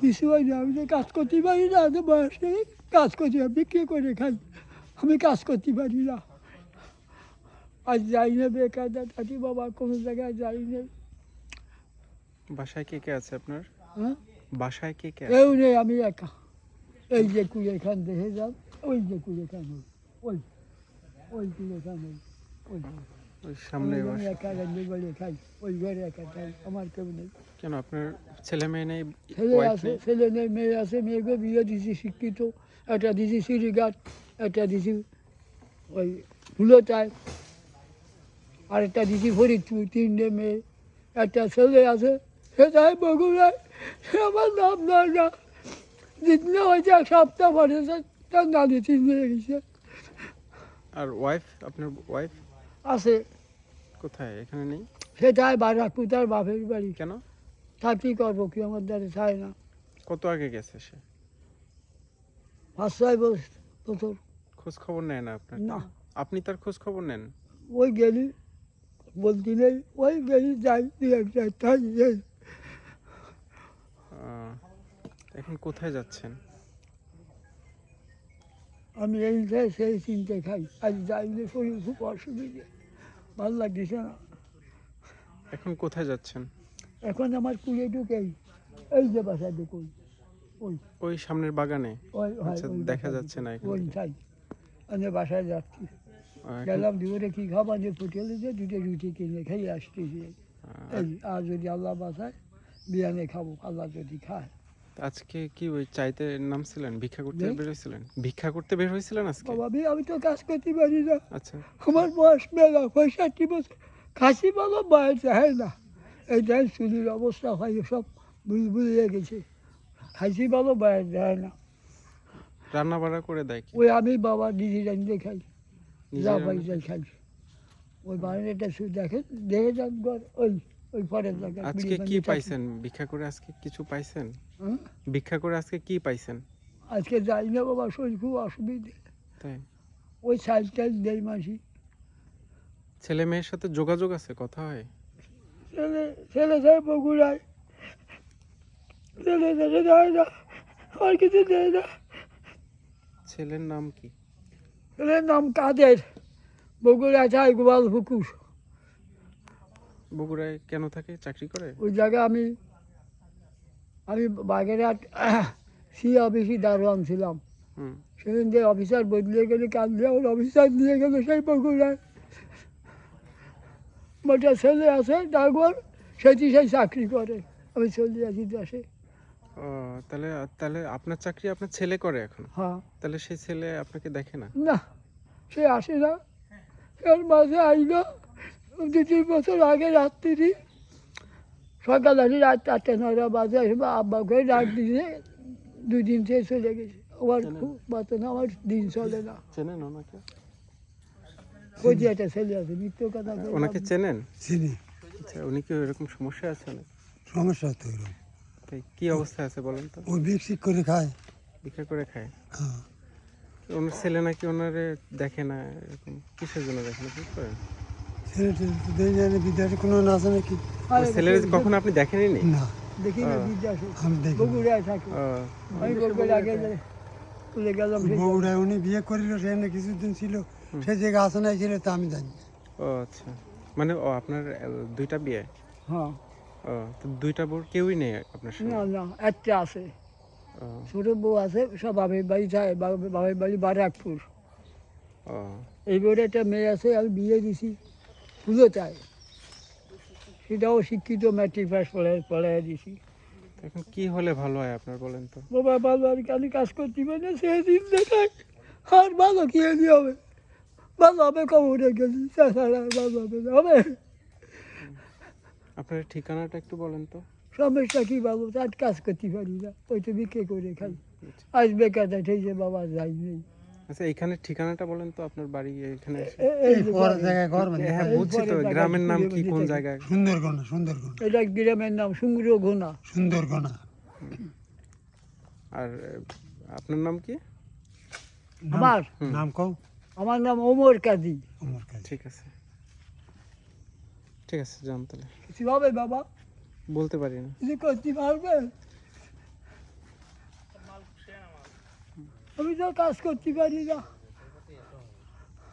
কিছু হয় না আমি তো কাজ করতে পারি না তো বয়স কাজ করতে বিক্রি করে খাই। আমি কাজ করতে পারি না। আজ যাই না বেকার দাদি বাবা কোনো জায়গায় যাই না। বাসায় কে কে আছে আপনার? হ্যাঁ? বাসায় কে কে? কেউ নেই আমি একা। এই যে কুড়ে খান দেখে যান ওই যে কুড়েখান। ওই ওই ওই ওই ওই। ওই সামনে একা খাই ওই ঘরে একা খাই আমার কেউ নেই। কেন আপনার ছেলে মেয়ে নেই ছেলে আছে ছেলে নেই মেয়ে আছে মেয়েকে বিয়ে দিছি শিক্ষিত একটা দিছি সিরিঘাট একটা দিছি ওই ফুলতায় আর একটা দিছি ফরিদপুর তিনটে মেয়ে একটা ছেলে আছে সেটাই বগুড়ায় সে আমার নাম নয় না। জিতলে হয়েছে এক সপ্তাহ পরে তার নানি তিন গেছে আর ওয়াইফ আপনার ওয়াইফ আছে। কোথায়? এখানে নেই? সেটাই বারাকপুর তার বাপের বাড়ি। কেন? থাকি করব কি? আমার দ্বারা চায় না। কত আগে গেছে সে? পাঁচ ছয় বছর খোঁজ খবর নেয় না আপনার? না। আপনি তার খোঁজ খবর নেন? ওই গেলি বলতে নেই ওই গেলি যাই তাই এখন কোথায় যাচ্ছেন? আমি এই যাই সেই চিনতে খাই। আজ যাইলে শরীর খুব অসুবিধে। ভালো লাগছে না। এখন কোথায় যাচ্ছেন? এখন আমার কুড়ে ঢুকেই। এই যে বাসা ঢুকুন ওই ওই। সামনের বাগানে? ওই আচ্ছা, দেখা বাসায় যাচ্ছে না ওই। তাই আমি বাসায় যাচ্ছি। গেলাম দুপুরে কি খাবার যে হোটেলে যে দুটো রুটি কিনে খেয়ে আসতেছি। এই আর যদি আল্লাহ বাসায় বিরিয়ানি খাব আল্লাহ যদি খায়। আজকে কি ওই চাইতে নামছিলেন? ভিক্ষা করতে বের হয়েছিলেন ভিক্ষা করতে বের হয়েছিলেন আজকে? আমি আমি তো কাজ করতে পারি না। আচ্ছা। আমার বয়স মেলা পঁয়ষট্টি বছর খাসি ভালো বয়স হয় না। এই দেখ চুলির অবস্থা হয় সব বুলবুলিয়ে গেছে। খাসি ভালো বয়স দেয় না। রান্না বাড়া করে দেয় ওই আমি বাবা নিজে রান্ধে খাই। যা পয়সা খাই। ওই বাড়িটা শুধু দেখেন দেখে যান ঘর ওই। ওই পরের জায়গায় আজকে কি পাইছেন? ভিক্ষা করে আজকে কিছু পাইছেন? ভিক্ষা করে আজকে কি পাইছেন? আজকে যাই না বাবা শরীর খুব অসুবিধে। তাই? ওই সাইড টাইড দেই মাসি। ছেলে মেয়ের সাথে যোগাযোগ আছে? কথা হয়। ছেলে ছেলে যায় বগুড়ায়। ছেলে ছেলে দেয় না আর কিছু দেয় না। ছেলের নাম কি? ছেলের নাম কাদের? বগুড়া যায় গোপাল পুকুর বগুড়ায় কেন থাকে? চাকরি করে? ওই জায়গায় আমি আমি বাগেরহাট সি অফিসি দারোয়ান ছিলাম। সেদিন যে অফিসার বদলে গেলে কাঁদলে ওর অফিসার নিয়ে গেল সেই বগুড়ায়। মোটা ছেলে আছে ডাকবর সেটি সেই চাকরি করে। আমি চলে আসি দেশে। তাহলে তাহলে আপনার চাকরি আপনার ছেলে করে এখন? হ্যাঁ। তাহলে সেই ছেলে আপনাকে দেখে না? না সে আসে না। এর মাঝে আইলো দু তিন বছর আগে রাত্রি সকাল আসি রাত চারটে নয়টা বাজে আসে বা আব্বাকে ডাক দিয়ে দুই দিন থেকে চলে গেছে। আমার খুব বাতো না আমার দিন চলে না। চেনেন ওনাকে? ওই যে একটা ছেলে আছে মিথ্য কথা ওনাকে চেনেন? চিনি। আচ্ছা উনি কি এরকম সমস্যা আছে না সমস্যা তো এরকম তাই কি অবস্থা আছে বলেন তো? ও বিক্সিক করে খায়। ভিক্ষা করে খায়? হ্যাঁ। ওনার ছেলে নাকি ওনারে দেখে না এরকম কিসের জন্য দেখে না বুঝতে পারেন ছেলেটা দেখে জানে বিদ্যার্থী কোনো না আছে নাকি? ছেলের কখন আপনি দেখেনই না। দেখি না আহ। আমি দেখি বগুড়ায় থাকে। আমি বগুড়া আগে চলে গেলাম বগুড়ায় উনি বিয়ে করিল সেখানে কিছুদিন ছিল। সে জায়গায় আসনে ছিল তা আমি জানি ও আচ্ছা। মানে ও আপনার দুইটা বিয়ে? হ্যাঁ। ও তো দুইটা বোর কেউই নেই আপনার না না একটা আছে। ছোট বউ আছে সব বাপের বাড়ি যায় বাপের বাড়ি বারাকপুর। ও। এইবারে একটা মেয়ে আছে আমি বিয়ে দিছি। ফুলতায় সেটাও শিক্ষিত ম্যাট্রিক পাস পড়ে পড়ায় দিছি। এখন কি হলে ভালো হয় আপনার বলেন তো? বাবা ভালো আর কি আমি কাজ করতে পারি সেদিন দেখায় আর ভালো কি হবে? ভালো হবে কবরে তাছাড়া আর ভালো হবে হবে? আপনার ঠিকানাটা একটু বলেন তো। সমস্যা কি ভালো তার কাজ করতে পারি না। ওই তো বিক্রি করে খাই আজ বেকার ঠিক যে বাবা যাই নেই। আচ্ছা এখানে ঠিকানাটা বলেন তো আপনার বাড়ি এখানে এই। জায়গায় ঘর মানে। হ্যাঁ বুঝছি তো গ্রামের নাম কি কোন জায়গায়? সুন্দরগণ সুন্দরগণ এটা গ্রামের নাম আর আপনার নাম কি? আমার? নাম কও। আমার নাম ওমর কাজী। আমার কাছে ঠিক আছে। ঠিক আছে যান তাহলে। কিছু হবে বাবা? বলতে পারি না। কিছু করতে পারবে? আমি তো কাজ করতে পারি না